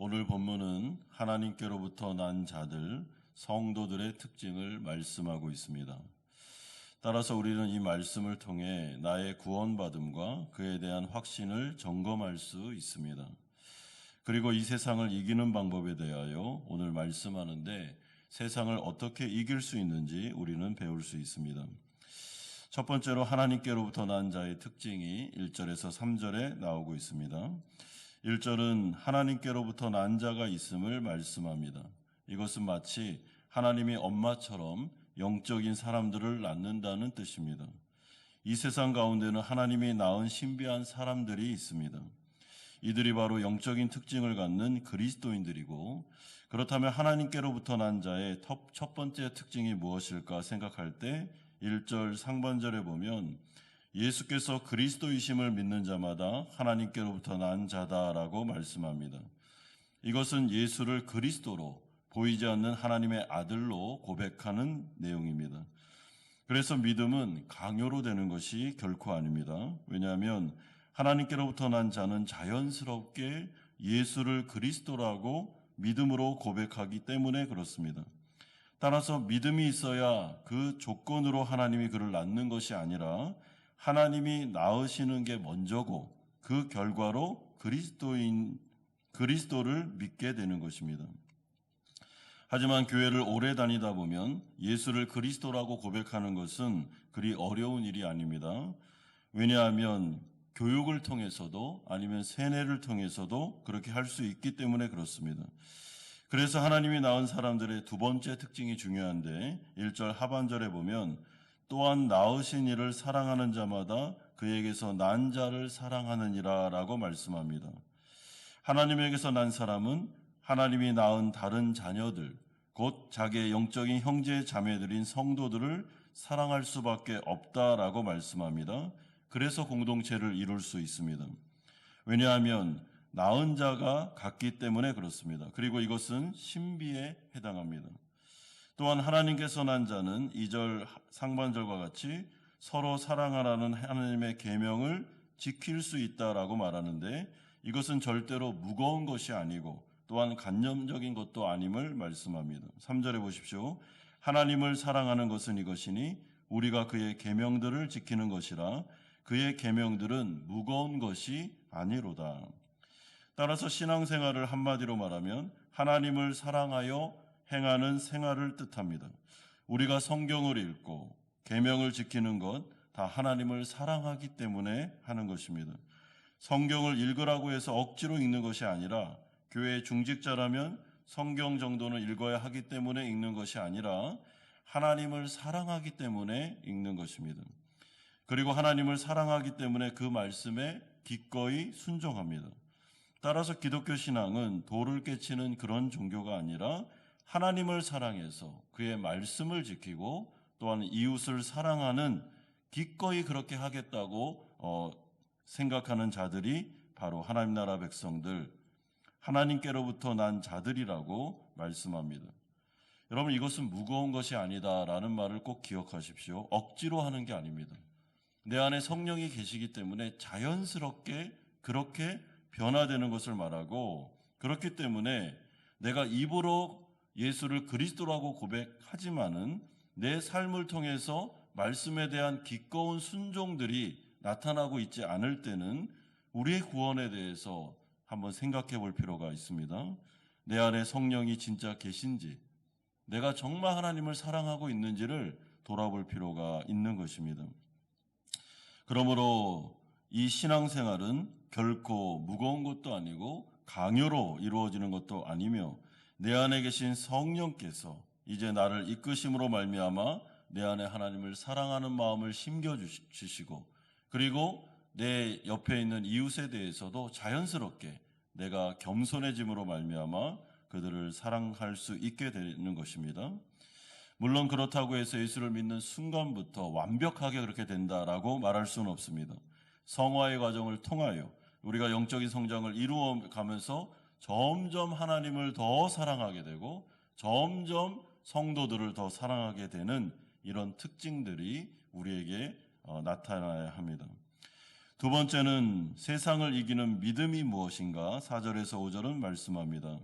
오늘 본문은 하나님께로부터 난 자들, 성도들의 특징을 말씀하고 있습니다. 따라서 우리는 이 말씀을 통해 나의 구원받음과 그에 대한 확신을 점검할 수 있습니다. 그리고 이 세상을 이기는 방법에 대하여 오늘 말씀하는데 세상을 어떻게 이길 수 있는지 우리는 배울 수 있습니다. 첫 번째로 하나님께로부터 난 자의 특징이 1절에서 3절에 나오고 있습니다. 1절은 하나님께로부터 난 자가 있음을 말씀합니다. 이것은 마치 하나님이 엄마처럼 영적인 사람들을 낳는다는 뜻입니다. 이 세상 가운데는 하나님이 낳은 신비한 사람들이 있습니다. 이들이 바로 영적인 특징을 갖는 그리스도인들이고 그렇다면 하나님께로부터 난 자의 첫 번째 특징이 무엇일까 생각할 때 1절 상반절에 보면 예수께서 그리스도이심을 믿는 자마다 하나님께로부터 난 자다라고 말씀합니다. 이것은 예수를 그리스도로 보이지 않는 하나님의 아들로 고백하는 내용입니다. 그래서 믿음은 강요로 되는 것이 결코 아닙니다. 왜냐하면 하나님께로부터 난 자는 자연스럽게 예수를 그리스도라고 믿음으로 고백하기 때문에 그렇습니다. 따라서 믿음이 있어야 그 조건으로 하나님이 그를 낳는 것이 아니라 하나님이 낳으시는 게 먼저고 그 결과로 그리스도인 그리스도를 믿게 되는 것입니다. 하지만 교회를 오래 다니다 보면 예수를 그리스도라고 고백하는 것은 그리 어려운 일이 아닙니다. 왜냐하면 교육을 통해서도 아니면 세뇌를 통해서도 그렇게 할 수 있기 때문에 그렇습니다. 그래서 하나님이 낳은 사람들의 두 번째 특징이 중요한데 1절 하반절에 보면 또한 낳으신 이를 사랑하는 자마다 그에게서 난 자를 사랑하느니라 라고 말씀합니다. 하나님에게서 난 사람은 하나님이 낳은 다른 자녀들, 곧 자기의 영적인 형제 자매들인 성도들을 사랑할 수밖에 없다라고 말씀합니다. 그래서 공동체를 이룰 수 있습니다. 왜냐하면 낳은 자가 같기 때문에 그렇습니다. 그리고 이것은 신비에 해당합니다. 또한 하나님께서 난 자는 2절 상반절과 같이 서로 사랑하라는 하나님의 계명을 지킬 수 있다라고 말하는데 이것은 절대로 무거운 것이 아니고 또한 간념적인 것도 아님을 말씀합니다. 3절에 보십시오. 하나님을 사랑하는 것은 이것이니 우리가 그의 계명들을 지키는 것이라 그의 계명들은 무거운 것이 아니로다. 따라서 신앙생활을 한마디로 말하면 하나님을 사랑하여 행하는 생활을 뜻합니다. 우리가 성경을 읽고 계명을 지키는 것 다 하나님을 사랑하기 때문에 하는 것입니다. 성경을 읽으라고 해서 억지로 읽는 것이 아니라 교회 중직자라면 성경 정도는 읽어야 하기 때문에 읽는 것이 아니라 하나님을 사랑하기 때문에 읽는 것입니다. 그리고 하나님을 사랑하기 때문에 그 말씀에 기꺼이 순종합니다. 따라서 기독교 신앙은 도를 깨치는 그런 종교가 아니라 하나님을 사랑해서 그의 말씀을 지키고 또한 이웃을 사랑하는 기꺼이 그렇게 하겠다고 어, 생각하는 자들이 바로 하나님 나라 백성들, 하나님께로부터 난 자들이라고 말씀합니다. 여러분 이것은 무거운 것이 아니다라는 말을 꼭 기억하십시오. 억지로 하는 게 아닙니다. 내 안에 성령이 계시기 때문에 자연스럽게 그렇게 변화되는 것을 말하고 그렇기 때문에 내가 입으로 예수를 그리스도라고 고백하지만은 내 삶을 통해서 말씀에 대한 기꺼운 순종들이 나타나고 있지 않을 때는 우리의 구원에 대해서 한번 생각해 볼 필요가 있습니다. 내 안에 성령이 진짜 계신지, 내가 정말 하나님을 사랑하고 있는지를 돌아볼 필요가 있는 것입니다. 그러므로 이 신앙생활은 결코 무거운 것도 아니고 강요로 이루어지는 것도 아니며 내 안에 계신 성령께서 이제 나를 이끄심으로 말미암아 내 안에 하나님을 사랑하는 마음을 심겨 주시고 그리고 내 옆에 있는 이웃에 대해서도 자연스럽게 내가 겸손해짐으로 말미암아 그들을 사랑할 수 있게 되는 것입니다. 물론 그렇다고 해서 예수를 믿는 순간부터 완벽하게 그렇게 된다라고 말할 수는 없습니다. 성화의 과정을 통하여 우리가 영적인 성장을 이루어 가면서 점점 하나님을 더 사랑하게 되고 점점 성도들을 더 사랑하게 되는 이런 특징들이 우리에게 어, 나타나야 합니다. 두 번째는 세상을 이기는 믿음이 무엇인가 4절에서 5절은 말씀합니다.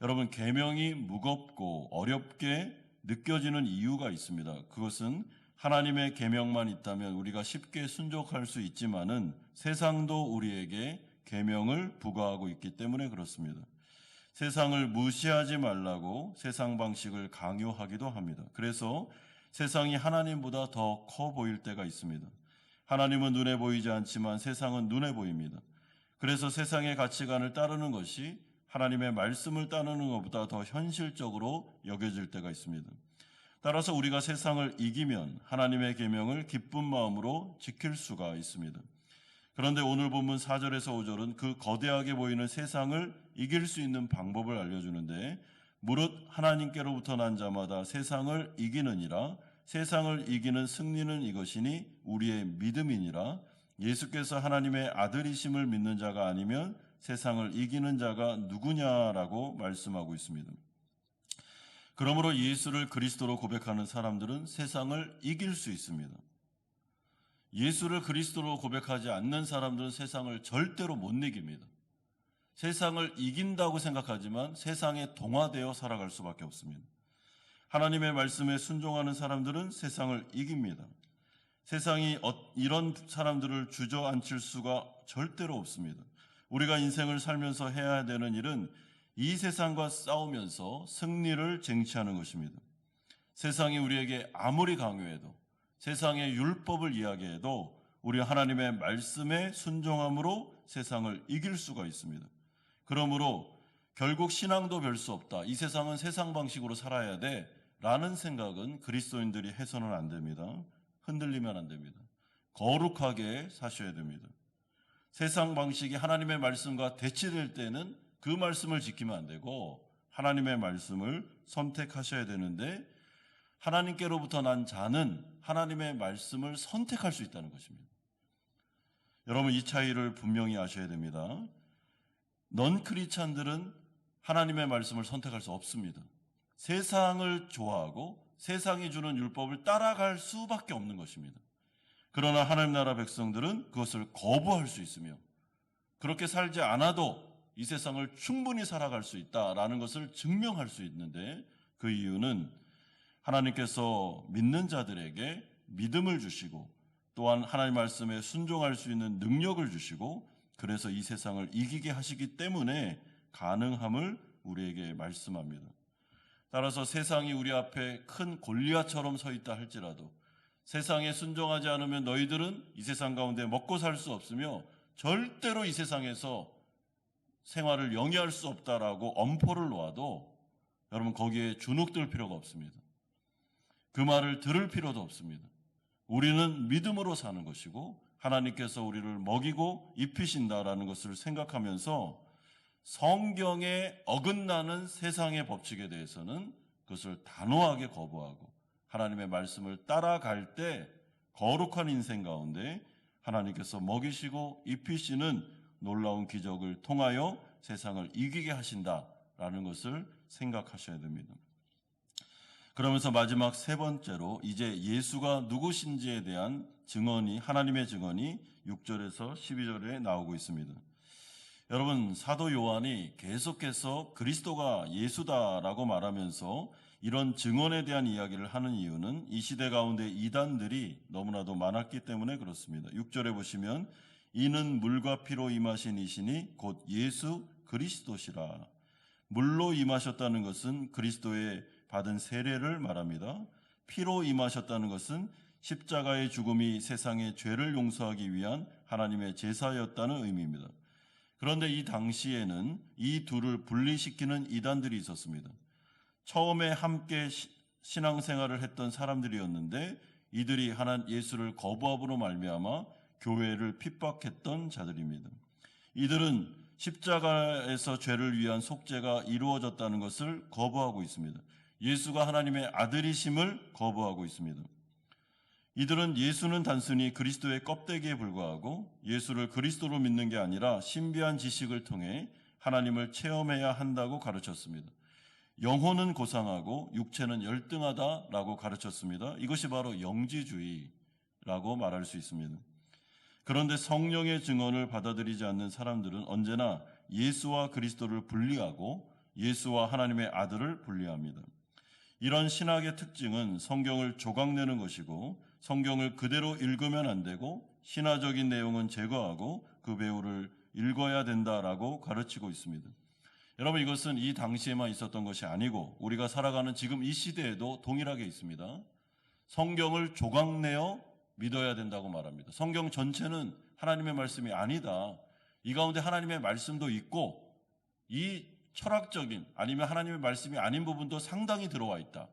여러분 계명이 무겁고 어렵게 느껴지는 이유가 있습니다. 그것은 하나님의 계명만 있다면 우리가 쉽게 순종할 수 있지만은 세상도 우리에게 계명을 부과하고 있기 때문에 그렇습니다. 세상을 무시하지 말라고 세상 방식을 강요하기도 합니다. 그래서 세상이 하나님보다 더 커 보일 때가 있습니다. 하나님은 눈에 보이지 않지만 세상은 눈에 보입니다. 그래서 세상의 가치관을 따르는 것이 하나님의 말씀을 따르는 것보다 더 현실적으로 여겨질 때가 있습니다. 따라서 우리가 세상을 이기면 하나님의 계명을 기쁜 마음으로 지킬 수가 있습니다. 그런데 오늘 본문 4절에서 5절은 그 거대하게 보이는 세상을 이길 수 있는 방법을 알려주는데 무릇 하나님께로부터 난 자마다 세상을 이기느니라 세상을 이기는 승리는 이것이니 우리의 믿음이니라 예수께서 하나님의 아들이심을 믿는 자가 아니면 세상을 이기는 자가 누구냐라고 말씀하고 있습니다. 그러므로 예수를 그리스도로 고백하는 사람들은 세상을 이길 수 있습니다. 예수를 그리스도로 고백하지 않는 사람들은 세상을 절대로 못 이깁니다. 세상을 이긴다고 생각하지만 세상에 동화되어 살아갈 수밖에 없습니다. 하나님의 말씀에 순종하는 사람들은 세상을 이깁니다. 세상이 어- 이런 사람들을 주저앉힐 수가 절대로 없습니다. 우리가 인생을 살면서 해야 되는 일은 이 세상과 싸우면서 승리를 쟁취하는 것입니다. 세상이 우리에게 아무리 강요해도 세상의 율법을 이야기해도 우리 하나님의 말씀에 순종함으로 세상을 이길 수가 있습니다. 그러므로 결국 신앙도 별 수 없다. 이 세상은 세상 방식으로 살아야 돼. 라는 생각은 그리스도인들이 해서는 안 됩니다. 흔들리면 안 됩니다. 거룩하게 사셔야 됩니다. 세상 방식이 하나님의 말씀과 대치될 때는 그 말씀을 지키면 안 되고 하나님의 말씀을 선택하셔야 되는데 하나님께로부터 난 자는 하나님의 말씀을 선택할 수 있다는 것입니다. 여러분 이 차이를 분명히 아셔야 됩니다. 넌 크리스찬들은 하나님의 말씀을 선택할 수 없습니다. 세상을 좋아하고 세상이 주는 율법을 따라갈 수밖에 없는 것입니다. 그러나 하나님 나라 백성들은 그것을 거부할 수 있으며 그렇게 살지 않아도 이 세상을 충분히 살아갈 수 있다라는 것을 증명할 수 있는데 그 이유는 하나님께서 믿는 자들에게 믿음을 주시고 또한 하나님 말씀에 순종할 수 있는 능력을 주시고 그래서 이 세상을 이기게 하시기 때문에 가능함을 우리에게 말씀합니다. 따라서 세상이 우리 앞에 큰 골리앗처럼 서 있다 할지라도 세상에 순종하지 않으면 너희들은 이 세상 가운데 먹고 살 수 없으며 절대로 이 세상에서 생활을 영위할 수 없다라고 엄포를 놓아도 여러분 거기에 주눅들 필요가 없습니다. 그 말을 들을 필요도 없습니다. 우리는 믿음으로 사는 것이고 하나님께서 우리를 먹이고 입히신다라는 것을 생각하면서 성경에 어긋나는 세상의 법칙에 대해서는 그것을 단호하게 거부하고 하나님의 말씀을 따라갈 때 거룩한 인생 가운데 하나님께서 먹이시고 입히시는 놀라운 기적을 통하여 세상을 이기게 하신다라는 것을 생각하셔야 됩니다. 그러면서 마지막 세 번째로 이제 예수가 누구신지에 대한 증언이 하나님의 증언이 6절에서 12절에 나오고 있습니다. 여러분 사도 요한이 계속해서 그리스도가 예수다라고 말하면서 이런 증언에 대한 이야기를 하는 이유는 이 시대 가운데 이단들이 너무나도 많았기 때문에 그렇습니다. 6절에 보시면 이는 물과 피로 임하신 이시니 곧 예수 그리스도시라. 물로 임하셨다는 것은 그리스도의 받은 세례를 말합니다. 피로 임하셨다는 것은 십자가의 죽음이 세상의 죄를 용서하기 위한 하나님의 제사였다는 의미입니다. 그런데 이 당시에는 이 둘을 분리시키는 이단들이 있었습니다. 처음에 함께 시- 신앙생활을 했던 사람들이었는데 이들이 하나 예수를 거부함으로 말미암아 교회를 핍박했던 자들입니다. 이들은 십자가에서 죄를 위한 속죄가 이루어졌다는 것을 거부하고 있습니다. 예수가 하나님의 아들이심을 거부하고 있습니다. 이들은 예수는 단순히 그리스도의 껍데기에 불과하고 예수를 그리스도로 믿는 게 아니라 신비한 지식을 통해 하나님을 체험해야 한다고 가르쳤습니다. 영혼은 고상하고 육체는 열등하다라고 가르쳤습니다. 이것이 바로 영지주의라고 말할 수 있습니다. 그런데 성령의 증언을 받아들이지 않는 사람들은 언제나 예수와 그리스도를 분리하고 예수와 하나님의 아들을 분리합니다. 이런 신학의 특징은 성경을 조각내는 것이고 성경을 그대로 읽으면 안 되고 신화적인 내용은 제거하고 그 배우를 읽어야 된다라고 가르치고 있습니다. 여러분 이것은 이 당시에만 있었던 것이 아니고 우리가 살아가는 지금 이 시대에도 동일하게 있습니다. 성경을 조각내어 믿어야 된다고 말합니다. 성경 전체는 하나님의 말씀이 아니다. 이 가운데 하나님의 말씀도 있고 이 철학적인 아니면 하나님의 말씀이 아닌 부분도 상당히 들어와 있다.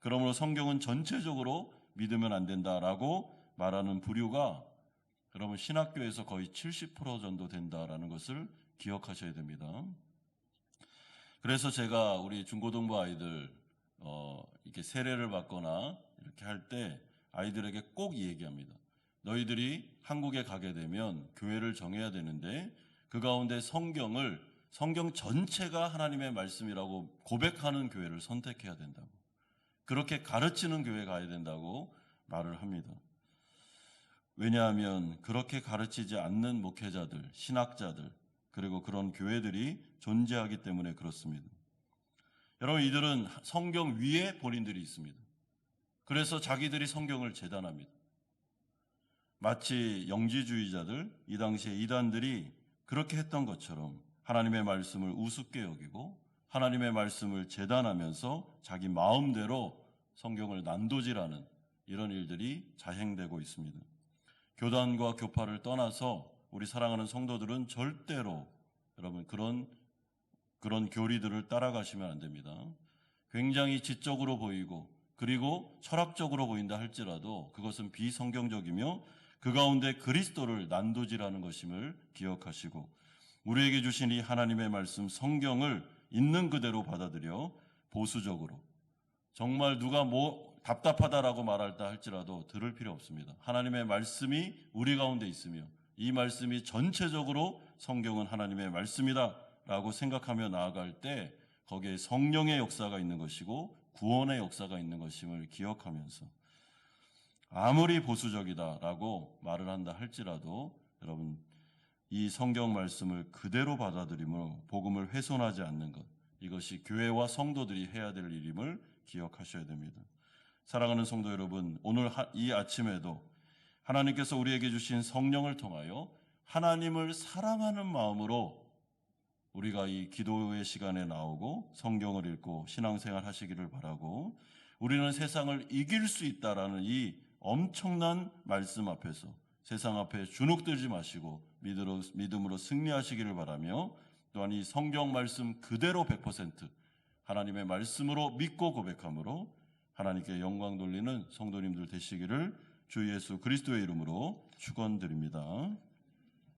그러므로 성경은 전체적으로 믿으면 안 된다라고 말하는 부류가 여러분 신학교에서 거의 70% 정도 된다라는 것을 기억하셔야 됩니다. 그래서 제가 우리 중고등부 아이들 어, 이렇게 세례를 받거나 이렇게 할 때 아이들에게 꼭 얘기합니다. 너희들이 한국에 가게 되면 교회를 정해야 되는데 그 가운데 성경을 성경 전체가 하나님의 말씀이라고 고백하는 교회를 선택해야 된다고. 그렇게 가르치는 교회 가야 된다고 말을 합니다. 왜냐하면 그렇게 가르치지 않는 목회자들, 신학자들, 그리고 그런 교회들이 존재하기 때문에 그렇습니다. 여러분, 이들은 성경 위에 본인들이 있습니다. 그래서 자기들이 성경을 재단합니다. 마치 영지주의자들, 이 당시에 이단들이 그렇게 했던 것처럼 하나님의 말씀을 우습게 여기고 하나님의 말씀을 재단하면서 자기 마음대로 성경을 난도질하는 이런 일들이 자행되고 있습니다. 교단과 교파를 떠나서 우리 사랑하는 성도들은 절대로 여러분 그런 그런 교리들을 따라가시면 안 됩니다. 굉장히 지적으로 보이고 그리고 철학적으로 보인다 할지라도 그것은 비성경적이며 그 가운데 그리스도를 난도질하는 것임을 기억하시고 우리에게 주신 이 하나님의 말씀 성경을 있는 그대로 받아들여 보수적으로 정말 누가 뭐 답답하다라고 말할다 할지라도 들을 필요 없습니다. 하나님의 말씀이 우리 가운데 있으며 이 말씀이 전체적으로 성경은 하나님의 말씀이다라고 생각하며 나아갈 때 거기에 성령의 역사가 있는 것이고 구원의 역사가 있는 것임을 기억하면서 아무리 보수적이다라고 말을 한다 할지라도 여러분 이 성경 말씀을 그대로 받아들임으로 복음을 훼손하지 않는 것 이것이 교회와 성도들이 해야 될 일임을 기억하셔야 됩니다. 사랑하는 성도 여러분, 오늘 이 아침에도 하나님께서 우리에게 주신 성령을 통하여 하나님을 사랑하는 마음으로 우리가 이 기도의 시간에 나오고 성경을 읽고 신앙생활 하시기를 바라고 우리는 세상을 이길 수 있다라는 이 엄청난 말씀 앞에서 세상 앞에 주눅들지 마시고 믿음으로, 믿음으로 승리하시기를 바라며 또한 이 성경 말씀 그대로 100% 하나님의 말씀으로 믿고 고백함으로 하나님께 영광 돌리는 성도님들 되시기를 주 예수 그리스도의 이름으로 축원드립니다.